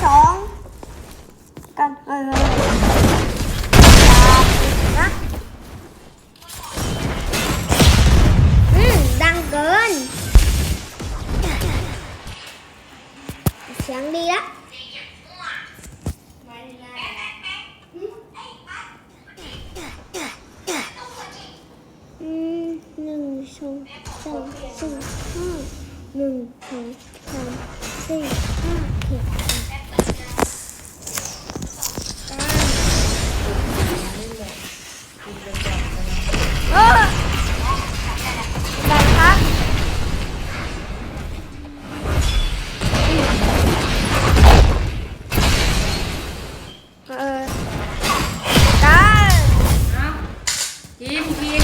chóng Cần ơi ơi Ừ, đang gần Sáng đi đó. Ừ, ngừng xuống sông sinh ha ngừng xuống sông sinh ha thiệt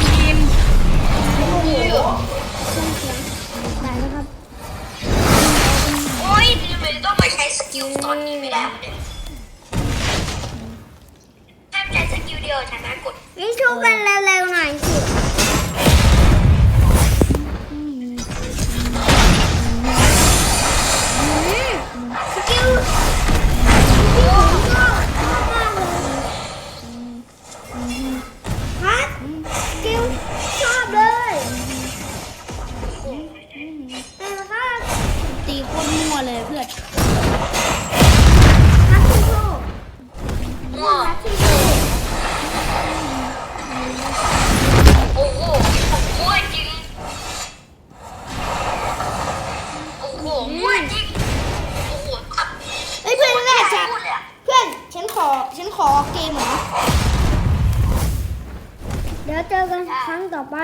ทีมทีมทีมเครื่องเสียงได้แล้วครับโอ้ยทำไมต้องมาใช้สกิลตอนนี้ไม่ได้วะเนี่ยห้ามใช้สกิลเดียวชนะกด นี่ชูกันเร็วๆ วเลยเพื่อนฮัตชูโชฮัตชูโชโอ้โหผมมั่จริง โอ้โหมั่วจริง โอ้โหเฮ้ยเพื่อนแรกฉันเพื่อนฉันขอฉันขอเกมหน่อเดี๋ยวเจอกันครั้งต่อไป